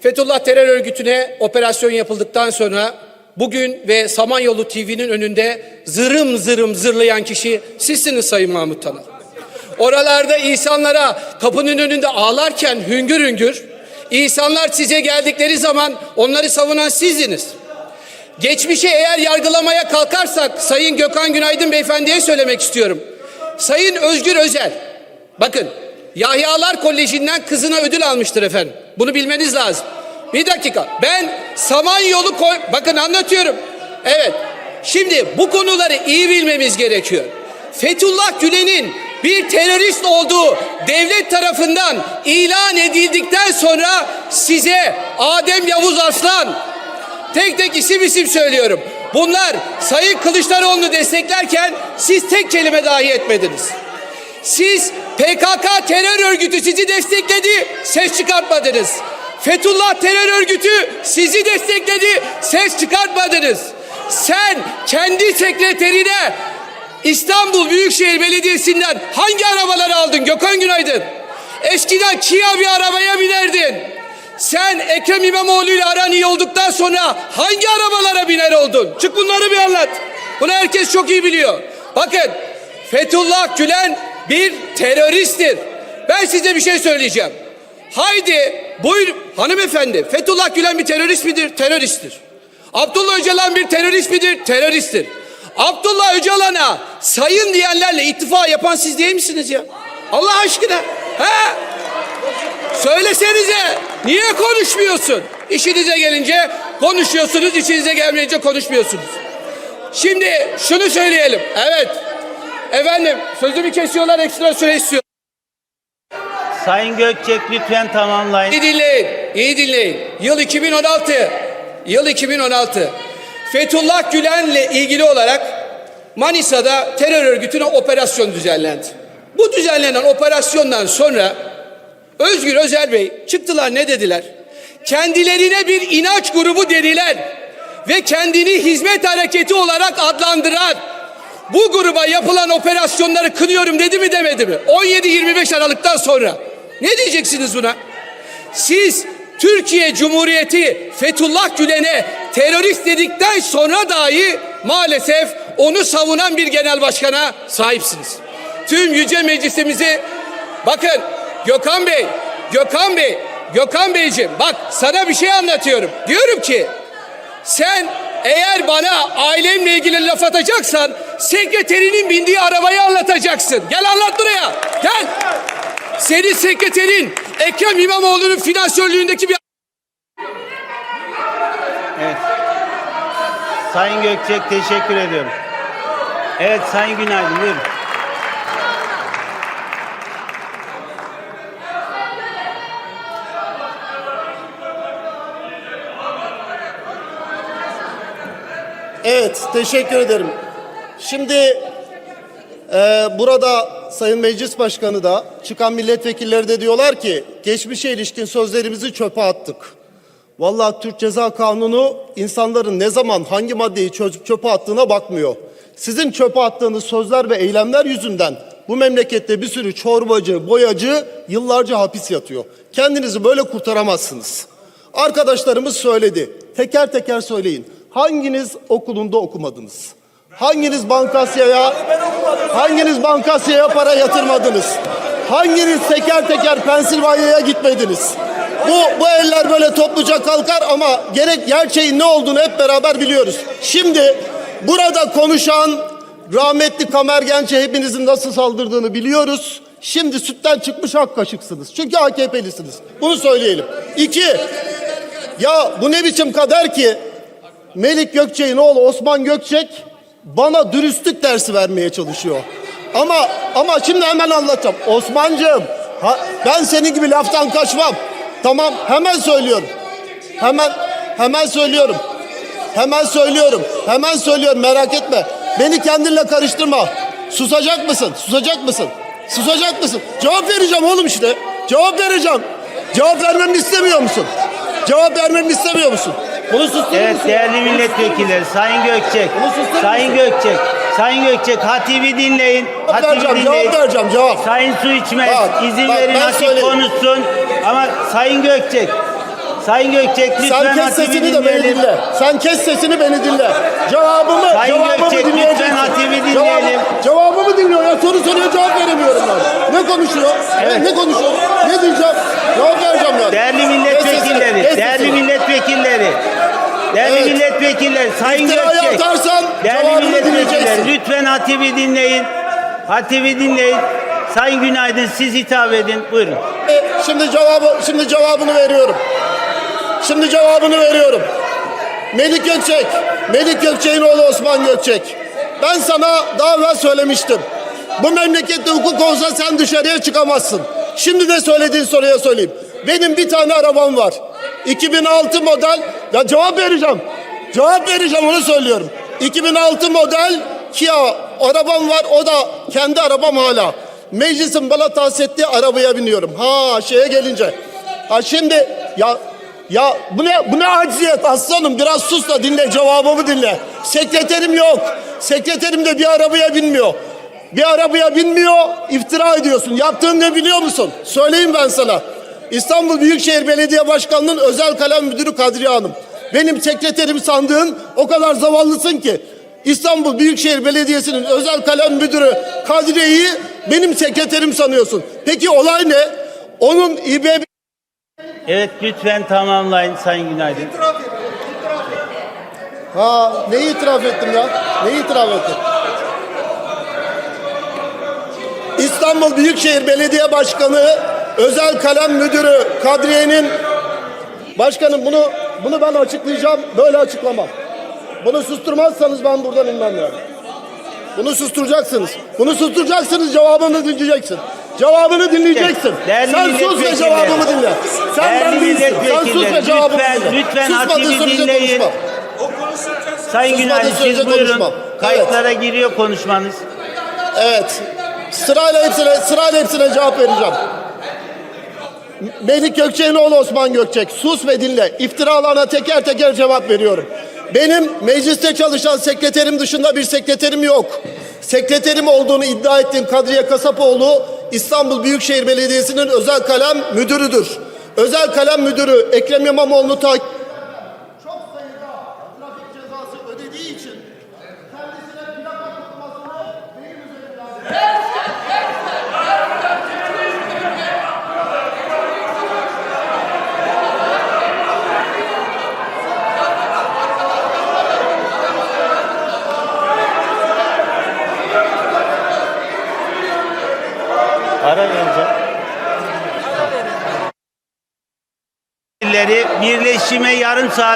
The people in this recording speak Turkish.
Fethullah terör örgütüne operasyon yapıldıktan sonra bugün ve Samanyolu TV'nin önünde zırım zırım zırlayan kişi sizsiniz Sayın Mahmut Tanır. Oralarda insanlara kapının önünde ağlarken hüngür hüngür, insanlar size geldikleri zaman onları savunan sizdiniz. Geçmişi eğer yargılamaya kalkarsak Sayın Gökhan Günaydın Beyefendi'ye söylemek istiyorum. Sayın Özgür Özel, bakın Yahyalar Koleji'nden kızına ödül almıştır efendim. Bunu bilmeniz lazım. Bir dakika, ben Samanyolu koy... Bakın anlatıyorum. Evet, şimdi bu konuları iyi bilmemiz gerekiyor. Fethullah Gülen'in bir terörist olduğu devlet tarafından ilan edildikten sonra size Adem Yavuz Arslan, Tek tek isim isim söylüyorum. Bunlar Sayın Kılıçdaroğlu'nu desteklerken siz tek kelime dahi etmediniz. Siz PKK terör örgütü sizi destekledi, ses çıkartmadınız. Fethullah terör örgütü sizi destekledi, ses çıkartmadınız. Sen kendi sekreterine İstanbul Büyükşehir Belediyesi'nden hangi arabaları aldın Gökhan Günaydın? Eskiden Kia bir arabaya binerdin. Sen Ekrem İmamoğlu ile aran iyi olduktan sonra hangi arabalara biner oldun? Çık bunları bir anlat. Bunu herkes çok iyi biliyor. Bakın Fethullah Gülen bir teröristtir. Ben size bir şey söyleyeceğim. Haydi buyur hanımefendi Fethullah Gülen bir terörist midir? Teröristtir. Abdullah Öcalan bir terörist midir? Teröristtir. Abdullah Öcalan'a sayın diyenlerle ittifak yapan siz değil misiniz ya? Allah aşkına. He? Söylesenize. Niye konuşmuyorsun? İşinize gelince konuşuyorsunuz, işinize gelmeyince konuşmuyorsunuz. Şimdi şunu söyleyelim. Evet. Efendim sözümü kesiyorlar ekstra süre istiyor. Sayın Gökçek lütfen tamamlayın. İyi dinleyin, iyi dinleyin. Yıl 2016, yıl 2016. Fethullah Gülen'le ilgili olarak Manisa'da terör örgütüne operasyon düzenlendi. Bu düzenlenen operasyondan sonra Özgür Özel Bey çıktılar ne dediler? Kendilerine bir inanç grubu dediler ve kendini hizmet hareketi olarak adlandıran bu gruba yapılan operasyonları kınıyorum dedi mi demedi mi? 17-25 Aralık'tan sonra. Ne diyeceksiniz buna? Siz Türkiye Cumhuriyeti Fethullah Gülen'e terörist dedikten sonra dahi maalesef onu savunan bir genel başkana sahipsiniz. Tüm yüce meclisimizi bakın Gökhan Bey, Gökhan Bey, Gökhan Beyciğim bak sana bir şey anlatıyorum. Diyorum ki sen eğer bana ailemle ilgili laf atacaksan sekreterinin bindiği arabayı anlatacaksın. Gel anlat buraya. Gel. Senin sekreterin Ekrem İmamoğlu'nun finansörlüğündeki bir Evet. Sayın Gökçek teşekkür ediyorum. Evet Sayın Günaydın buyurun. Evet, teşekkür ederim. Şimdi e, burada Sayın Meclis Başkanı da çıkan milletvekilleri de diyorlar ki geçmişe ilişkin sözlerimizi çöpe attık. Vallahi Türk Ceza Kanunu insanların ne zaman hangi maddeyi çözüp çöpe attığına bakmıyor. Sizin çöpe attığınız sözler ve eylemler yüzünden bu memlekette bir sürü çorbacı, boyacı yıllarca hapis yatıyor. Kendinizi böyle kurtaramazsınız. Arkadaşlarımız söyledi. Teker teker söyleyin. Hanginiz okulunda okumadınız? Hanginiz bankasyaya hanginiz bankasyaya para yatırmadınız? Hanginiz teker teker Pensilvanya'ya gitmediniz? Bu bu eller böyle topluca kalkar ama gerek gerçeğin ne olduğunu hep beraber biliyoruz. Şimdi burada konuşan rahmetli Kamer Genç'e hepinizin nasıl saldırdığını biliyoruz. Şimdi sütten çıkmış hak kaşıksınız. Çünkü AKP'lisiniz. Bunu söyleyelim. İki, ya bu ne biçim kader ki Melik Gökçek'in oğlu Osman Gökçek bana dürüstlük dersi vermeye çalışıyor. Ama ama şimdi hemen anlatacağım. Osman'cığım ha, ben senin gibi laftan kaçmam. Tamam hemen söylüyorum. Hemen hemen söylüyorum. Hemen söylüyorum. Hemen söylüyorum merak etme. Beni kendinle karıştırma. Susacak mısın? Susacak mısın? Susacak mısın? Cevap vereceğim oğlum işte. Cevap vereceğim. Cevap vermemi istemiyor musun? Cevap vermemi istemiyor musun? Bunu susturur Evet musun? değerli milletvekilleri Sayın Gökçek. Sayın Gökçek. Sayın Gökçek Hatibi dinleyin. Cevap Hatibi vereceğim, dinleyin. cevap vereceğim, cevap. Sayın Su içmez. Bak, izin bak, verin ben Hatip söyleyeyim. konuşsun. Ama Sayın Gökçek. Sayın Gökçek Sen lütfen kes Hatip'i sesini de beni dinleyelim. dinle. Sen kes sesini beni dinle. Cevabımı, Sayın cevabımı Gökçek, dinleyeceksin. lütfen Hatip'i dinleyelim. Cevabı- cevabımı dinliyor ya. Soru soruyor cevap veremiyorum ben. Ne konuşuyor? Evet. Ne, ne konuşuyor? Ne diyeceğim? Cevap vereceğim yani. Değerli Kes milletvekilleri, kes değerli sesini. milletvekilleri, değerli Evet. milletvekilleri, Sayın İftirayı Gökçek, atarsan değerli cevabını milletvekilleri, dinleyeceksin. lütfen Hatip'i dinleyin. Hatip'i dinleyin. Sayın Günaydın siz hitap edin. Buyurun. E, Şimdi cevabı şimdi cevabını veriyorum. Şimdi cevabını veriyorum. Melik Gökçek, Melik Gökçek'in oğlu Osman Gökçek. Ben sana daha evvel söylemiştim. Bu memlekette hukuk olsa sen dışarıya çıkamazsın. Şimdi de söylediğin soruya söyleyeyim. Benim bir tane arabam var. 2006 model. Ya cevap vereceğim. Cevap vereceğim onu söylüyorum. 2006 model Kia arabam var. O da kendi arabam hala. Meclisin bana tahsis ettiği arabaya biniyorum. Ha şeye gelince. Ha şimdi ya ya bu ne bu ne acziyet aslanım biraz sus da dinle cevabımı dinle. Sekreterim yok. Sekreterim de bir arabaya binmiyor. Bir arabaya binmiyor, iftira ediyorsun. Yaptığın ne biliyor musun? Söyleyeyim ben sana. İstanbul Büyükşehir Belediye Başkanı'nın özel kalem müdürü Kadriye Hanım. Benim sekreterim sandığın o kadar zavallısın ki. İstanbul Büyükşehir Belediyesi'nin özel kalem müdürü Kadriye'yi benim sekreterim sanıyorsun. Peki olay ne? Onun İBB Evet lütfen tamamlayın Sayın Günaydın. Ha neyi itiraf ettim ya? Neyi itiraf ettim? İstanbul Büyükşehir Belediye Başkanı Özel Kalem Müdürü Kadriye'nin Başkanım bunu bunu ben açıklayacağım. Böyle açıklamam. Bunu susturmazsanız ben buradan inmem yani. Bunu susturacaksınız. Bunu susturacaksınız cevabını dinleyeceksin. Cevabını dinleyeceksin. Değerli Sen sus ve cevabımı dinle. Sen Değerli ben değilsin. Sen sus ve cevabımı lütfen, dinle. lütfen Susmadığın sürece dinleyin. konuşmam. Sayın sürece siz buyurun. konuşmam. Kayıtlara giriyor konuşmanız. Evet. Sırayla hepsine, sırayla hepsine cevap vereceğim. Melik Gökçek'in oğlu Osman Gökçek. Sus ve dinle. İftiralarına teker teker cevap veriyorum. Benim mecliste çalışan sekreterim dışında bir sekreterim yok. Sekreterim olduğunu iddia ettiğim Kadriye Kasapoğlu İstanbul Büyükşehir Belediyesi'nin özel kalem müdürüdür. Özel kalem müdürü Ekrem İmamoğlu'nu takip Birleşime yarım saat